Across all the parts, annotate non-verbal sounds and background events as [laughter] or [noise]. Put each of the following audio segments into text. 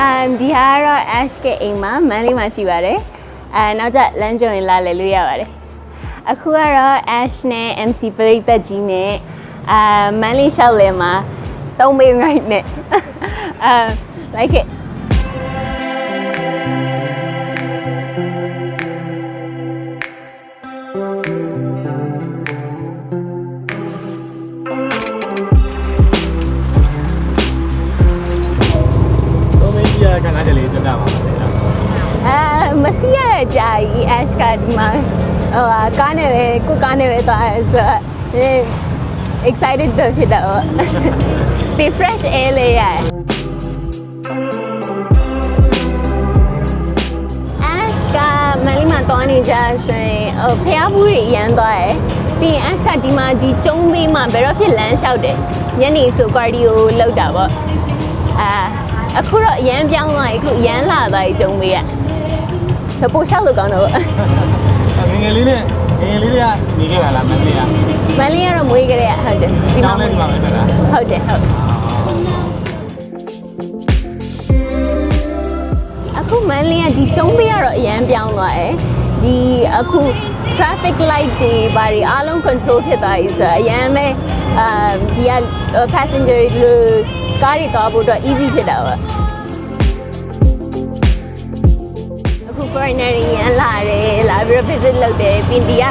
အမ်ဒီဟာကတော့ Ash ကအိမ်မှာမန်းလေးမှာရှိပါတယ်အဲနောက်ကျလမ်းကြုံရင်လာလည်လို့ရပါတယ်အခုကတော့ Ash နဲ့ MC ပရိသတ်ကြီးနဲ့အာမန်းလေးလျှောက်လည်မှာသုံးမိန် right နဲ့အာ like it မစီရတဲ့ကြာကြီး Ash ကဒီမှာဟိုဟာကားနဲ့ပဲကိုကားနဲ့ပဲသွားရဲဆိုတော့အဲ excited တော့ဖြစ်တော့ဒီ fresh air လေးရ Ash ကမန်လေးမှာသွားနေကြဆိုရင်ဟိုဖျားဘူးတွေရမ်းသွားတယ်ပြီးရင် Ash ကဒီမှာဒီကျုံးဘေးမှာဘယ်တော့ဖြစ်လမ်းလျှောက်တယ်ညနေဆို cardio လုပ်တာပေါ့အာအခုတော့အရန်ပြောင်းသွားပြီအခုရမ်းလာသွားပြီကျုံးဘေးက ဆိုပို့လျှောက်လို့ကောင်းတော့ပေါ့ငယ်ငယ်လေးနဲ့ငယ်ငယ်လေးတွေကနေခဲ့တာလားမင်းလေးကမန်လေးကတော့မွေးကြတဲ့ဟုတ်တယ်ဒီမှာမွေးဒီမှာပဲတက်တာဟုတ်တယ်ဟုတ်အခုမန်လေးကဒီကျုံးပေးကတော့အရန်ပြောင်းသွားတယ်ဒီအခု traffic light တွေဘာတွေအားလုံး control ဖြစ်သွားပြီဆိုတော့အရန်ပဲအာဒီက passenger တွေကားတွေသွားဖို့အတွက် easy ဖြစ်တာပါ foreigner တွေရန်လာတယ်လာပြီးတော့ visit လုပ်တယ်ပြီးဒီက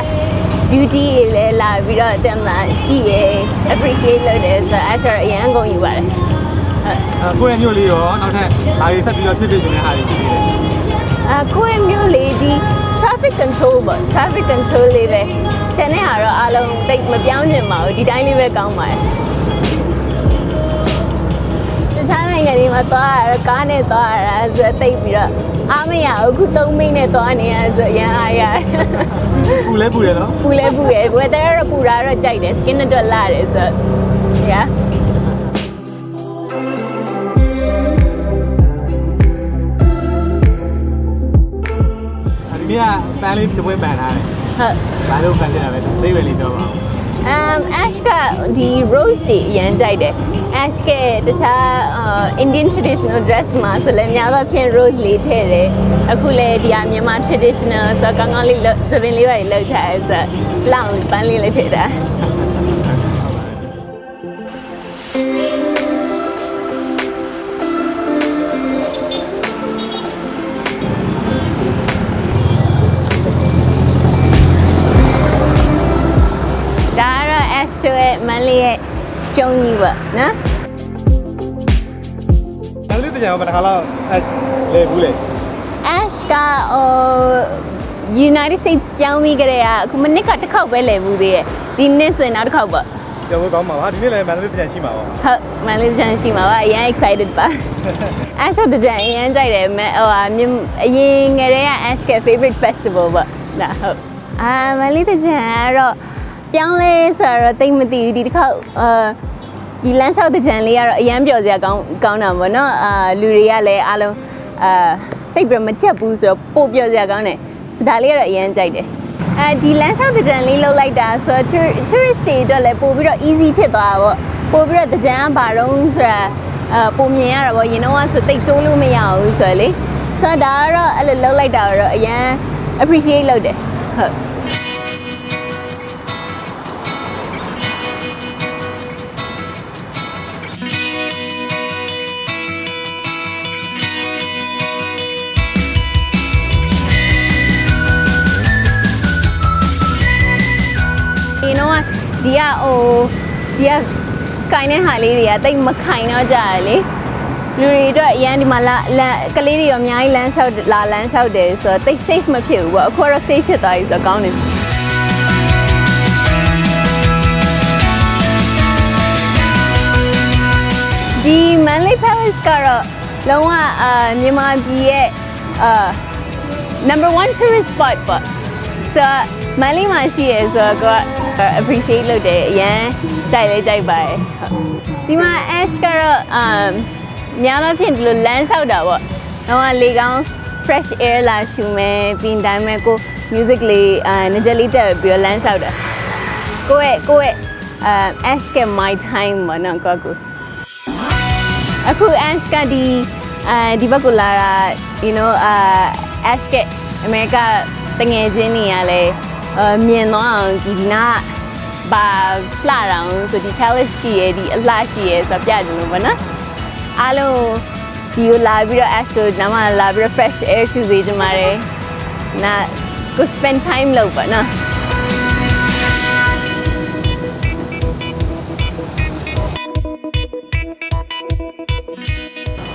beauty တွေလည်းလာပြီးတော့တက်လာကြည့်ရယ် appreciate လုပ်တယ်ဆိုတော့အဲ့ဆိုတော့အရန်ကုန်ယူပါတယ်ဟုတ်အဲကိုယ့်ရဲ့မျိုးလေးရောနောက်ထပ်ဒါတွေဆက်ပြီးတော့ဖြစ်ဖြစ်နေတဲ့ဟာတွေရှိသေးတယ်အကိုယ့်ရဲ့မျိုးလေးဒီ traffic control ပေါ့ traffic control လေးပဲကျန်တဲ့ဟာတော့အားလုံးတိတ်မပြောင်းချင်ပါဘူးဒီတိုင်းလေးပဲကောင်းပါတယ်တခြားနိုင်ငံတွေမှာသွားရတာကားနဲ့သွားရတာဆိုတော့တိတ်ပြီးတော့ အားမရဘူးအခုသုံးမိနစ်နဲ့သွားနေရဆိုရန်အားရတယ်ပူလဲပူတယ်နော်ပူလဲပူရယ် weather ကတော့ပူတာတော့ကြိုက်တယ် skin အတွက်လာတယ်ဆိုတော့ yeah ဒီနေ့ကပန်းလေးပြပွဲပန်ထားတယ်ဟုတ်ဘာလို့ပန်နေတာလဲသိပဲလေးပြောပါဦး um ash ကဒီ rose တွေအရင်ကြိုက်တယ် ash ကတခြားအာ Indian traditional dress မှာဆိုလည်းများသောအားဖြင့် rose လေးထည့်တယ်အခုလည်းဒီဟာမြန်မာ traditional ဆိုတော့ကောင်းကောင်းလေးလုပ်သပင်လေးပါလေးလုပ်ထားတယ်ဆိုတော့လောင်ပန်းလေးလေးထည့်တာ ကျုံကြီးပေါ့နော်ဒါလေးတရားဘယ်နှခါလောက်အဲလေဘူးလေ Ash ကဟို United States ပြောင်းပြီးကြတဲ့ကအခုမနစ်ကတစ်ခေါက်ပဲလည်ဘူးသေးရဲ့ဒီနှစ်ဆိုရင်နောက်တစ်ခေါက်ပေါ့ပြောဖို့ကောင်းပါပါဒီနေ့လည်းမန္တလေးပြန်ရှိမှာပါဟုတ်မန်လေးချန်ရှိမှာပါအရင် excited ပါ Ash တို့ကြံအရင်ကြိုက်တယ်မဲဟိုဟာမြအရင်ငယ်တည်းက Ash က favorite festival ပေါ့ဒါဟုတ်အာမန်လေးကြံကတော့ ပြောင်းလဲဆိုတော့တိတ်မသိဘူးဒီတစ်ခေါက်အာဒီလမ်းလျှောက်တဲ့ကြံလေးကတော့အရန်ပျော်စရာကောင်းကောင်းတာပေါ့နော်အာလူတွေကလည်းအားလုံးအာတိတ်ပြီးမချက်ဘူးဆိုတော့ပို့ပျော်စရာကောင်းတယ်စဒါလေးကတော့အရန်ကြိုက်တယ်အဲဒီလမ်းလျှောက်တဲ့ကြံလေးလှုပ်လိုက်တာဆိုတော့ tourist တွေအတွက်လည်းပို့ပြီးတော့ easy ဖြစ်သွားတာပေါ့ပို့ပြီးတော့ကြံကဘာတော့ဆိုတာအာပုံမြင်ရတာပေါ့ရင်တော့ဆိုတိတ်တိုးလို့မရဘူးဆိုတော့လေဆိုတော့ဒါကတော့အဲ့လိုလှုပ်လိုက်တာတော့အရန် appreciate လုပ်တယ်ဟုတ် ဒီကဟိုဒီကကင်တဲ့ဟာလေးတွေကတိတ်မခိုင်တော့ကြရလေလူတွေအတွက်အရန်ဒီမှာလာလမ်းကလေးတွေရောအများကြီးလမ်းလျှောက်လာလမ်းလျှောက်တယ်ဆိုတော့တိတ် safe မဖြစ်ဘူးပေါ့အခုကတော့ safe ဖြစ်သွားပြီဆိုတော့ကောင်းတယ်ဒီ Manly Palace ကတော့လုံးဝအာမြန်မာပြည်ရဲ့အာ number 1 tourist spot ပေါ့ဆိုတော့ မန်လေးမှာရှိရယ်ဆိုတော့ကိုက appreciate လုပ်တယ်အရန်ကြိုက်လဲကြိုက်ပါတယ်ဟုတ်ဒီမှာ ash ကတော့ um များတော့ဖြင့်ဒီလိုလမ်းလျှောက်တာပေါ့တော့ကလေကောင်း fresh air လာရှူမယ်ပြီးတိုင်းမဲ့ကို music လေးအာငကြက်လေးတက်ပြီးတော့လမ်းလျှောက်တာကိုယ့်ရဲ့ကိုယ့်ရဲ့အာ ash က my time ပေါ့နော်ကိုယ့်ကိုအခု Ash ကဒီအဲဒီဘက်ကလာတာ you know အာ Ash ကအမေရိကတငယ်ချင်းတွေကလည်း အမြင်တော့အောင်ဒီဒီနာဘာဖလာတောင်ဆိုဒီ palace ရှိရဲ့ဒီအလှရှိရဲ့ဆိုတော့ပြကြလို့ပေါ့နော်အားလုံးဒီကိုလာပြီးတော့ Ash တို့နားမှာလာပြီးတော့ fresh air ရှူစေချင်ပါတယ်နာကို spend time လုပ်ပါနော်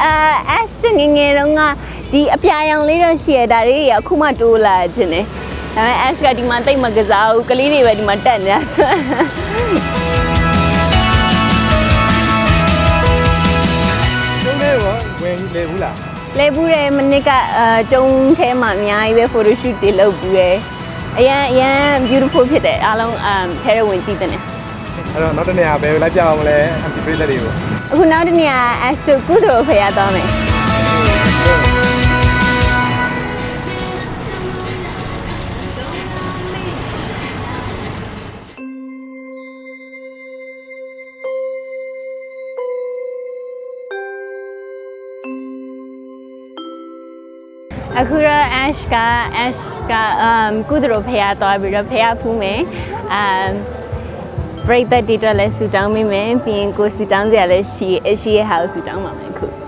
အာ ash ချငယ်ငယ်တုန်းကဒီအပြာရောင်လေးတော့ရှိရဒါလေးတွေကအခုမှတိုးလာခြင်းတယ် ဒါပေမဲ့ ash ကဒီမှာတိတ်မကစားဘူးကလေးတွေပဲဒီမှာတက်နေတာဆိုကျုံးလေးရောဝင်လေဘူးလားလေဘူးတယ်မနစ်ကအာကျုံထဲမှာအများကြီးပဲ photo shoot တွေလုပ်ဘူးရယ်အရန်အရန် beautiful ဖြစ်တယ်အားလုံးအမ်ထဲထဲဝင်ကြည့်တဲ့နဲ့အဲ့တော့နောက်တစ်နေရာပဲလိုက်ပြအောင်မလဲ MP ပြလက်တွေကိုအခုနောက်တစ်နေရာ ash တို့ကုသိုလ်ဖရသွားမယ် အခုတော့ Ash က Ash က um ကုသလိုဖះသွားပြီးတော့ဖះဖူးမယ် um ပရိသတ်တွေအတွက်လည်းဆူတောင်းမိမယ်ပြီးရင်ကိုယ်ဆူတောင်းစရာလည်းရှိအရှိရဲ့ဟာကိုဆူတောင်းပါမယ်အခု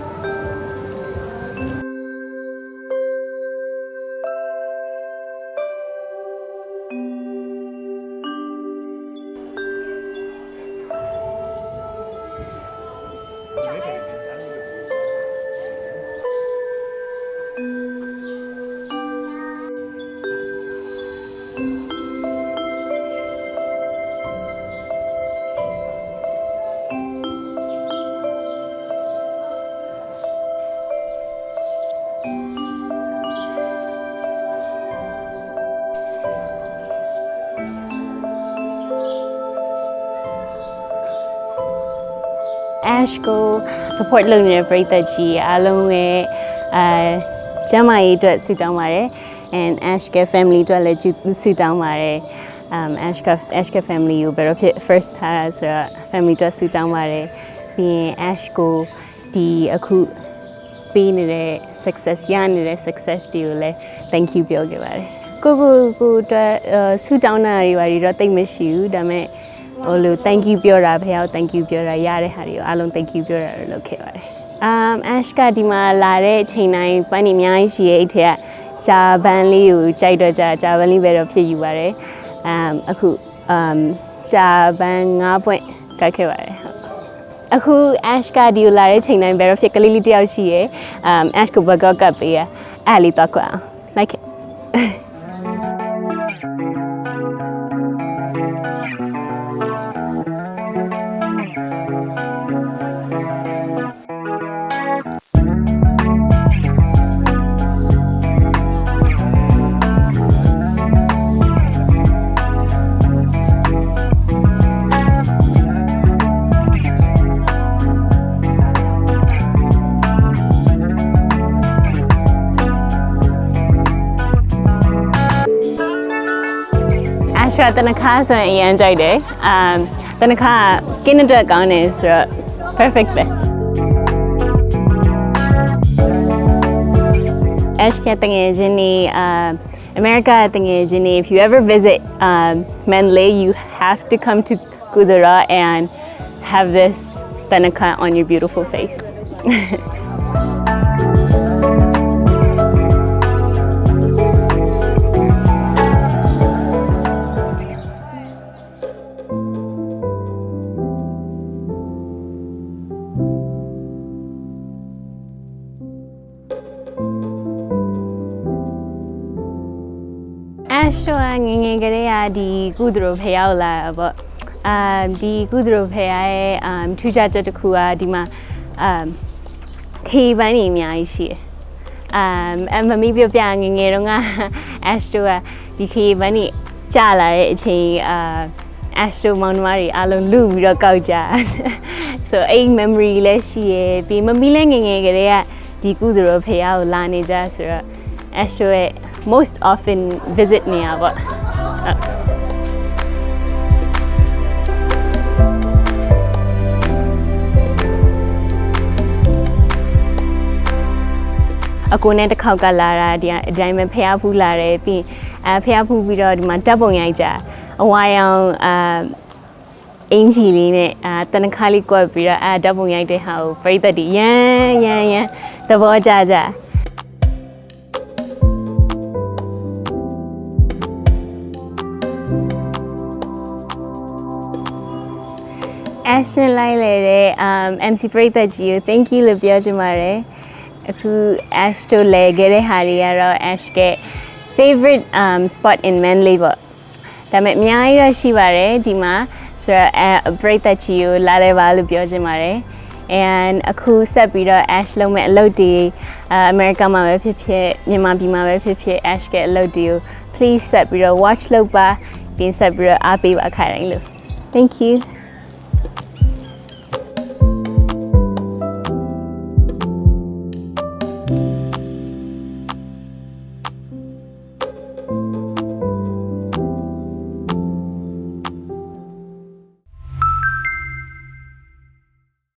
Ash ကို support လုပ်နေတဲ့ပရိသတ်ကြီးအားလုံးရဲ့အဲကျမ်းမာရေးအတွက်ဆုတောင်းပါတယ် and Ash က family အတွက်လည်းဆုတောင်းပါတယ် um Ash က Ash က family ကိုဘယ်တော့ဖြစ် first ထားတာဆိုတော့ family အတွက်ဆုတောင်းပါတယ်ပြီးရင် Ash ကိုဒီအခုပေးနေတဲ့ success ရနေတဲ့ success တွေကိုလည်း thank you ပြောခဲ့ပါတယ်ကိုကိုကိုအတွက်အဲဆုတောင်းတာတွေပါတော့တိတ်မရှိဘူးဒါပေမဲ့ ဟိုလို thank you ပြောတာဖေအောင် thank you ပြောတာရတဲ့ဟာတွေကိုအားလုံး thank you ပြောတာလို့လုပ်ခဲ့ပါတယ်။ um ash ကဒီမှာလာတဲ့အချိန်တိုင်းပန်းနေအများကြီးရှိရဲ့အဲ့ထက်ကဂျာဘန်လေးကိုကြိုက်တော့ဂျာဂျာဘန်လေးပဲတော့ဖြစ်ယူပါတယ်။ um အခု um ဂျာဘန်9ပွင့်ကတ်ခဲ့ပါတယ်ဟုတ်။အခု ash ကဒီကိုလာတဲ့အချိန်တိုင်းပဲတော့ဖြစ်ကလေးလေးတယောက်ရှိရဲ့ um ash ကို burger ကပ်ပေးရအဲ့လေးတော့ကွာ အရှာတနခါဆိုရင်အရန်ကြိုက်တယ်။အမ်တနခါ skin အတွက်ကောင်းတယ်ဆိုတော့ perfect ပဲ။ Ash ကတငယ်ချင်းနေအမ် America တငယ်ချင်းနေ if you ever visit um Manly you have to come to Kudura and have this tanaka on your beautiful face. [laughs] ငယ်ငယ်ကလေးကဒီကုသရိုဖះရောက်လာတာပေါ့အာဒီကုသရိုဖះရဲ့အာထူးခြားချက်တစ်ခုကဒီမှာအာခေပန်းနေအများကြီးရှိတယ်အမ်အမမီပြပြငယ်ငယ်တော့က Ash တို့ကဒီခေတ်မနီကြာလာတဲ့အချိန်အာ Ash တို့မောင်နှမတွေအားလုံးလူပြီးတော့ကောက်ကြဆိုအဲ့ memory လည်းရှိရယ်ပြီးမမီလည်းငယ်ငယ်ကလေးကဒီကုသိုလ်ဖေရကိုလာနေကြဆိုတော့ Ash တို့ရဲ့ most often visit နေရပေါ့ဟုတ်အကိုနဲ့တစ်ခေါက်ကလာတာဒီအတိုင်းပဲဖျားဖူးလာတယ်ပြီးရင်အဲဖျားဖူးပြီးတော့ဒီမှာတပ်ပုံရိုက်ကြအဝါရောင်အာအင်ဂျီလေးနဲ့အာတနခါလေးကွက်ပြီးတော့အာတပ်ပုံရိုက်တဲ့ဟာကိုပြိသက်ဒီရန်ရန်ရန်သဘောကျကြ action လိုက်လေတဲ့ um MC ပရိသတ်ကြီးကို thank you လို့ပြောချင်ပါတယ်အခု Ash တို့လဲခဲ့တဲ့ဟာတွေကတော့ Ash က favorite um spot in Manly ပေါ့ဒါပေမဲ့အများကြီးတော့ရှိပါတယ်ဒီမှာဆိုတော့အဲပရိသတ်ကြီးကိုလာလဲပါလို့ပြောချင်ပါတယ် and အခုဆက်ပြီးတော့ Ash လုံးမဲ့အလုပ်တွေအအမေရိကန်မှာပဲဖြစ်ဖြစ်မြန်မာပြည်မှာပဲဖြစ်ဖြစ် Ash ရဲ့အလုပ်တွေကို please ဆက်ပြီးတော့ watch လုပ်ပါပြင်ဆက်ပြီးတော့အားပေးပါခိုင်တိုင်းလို့ thank you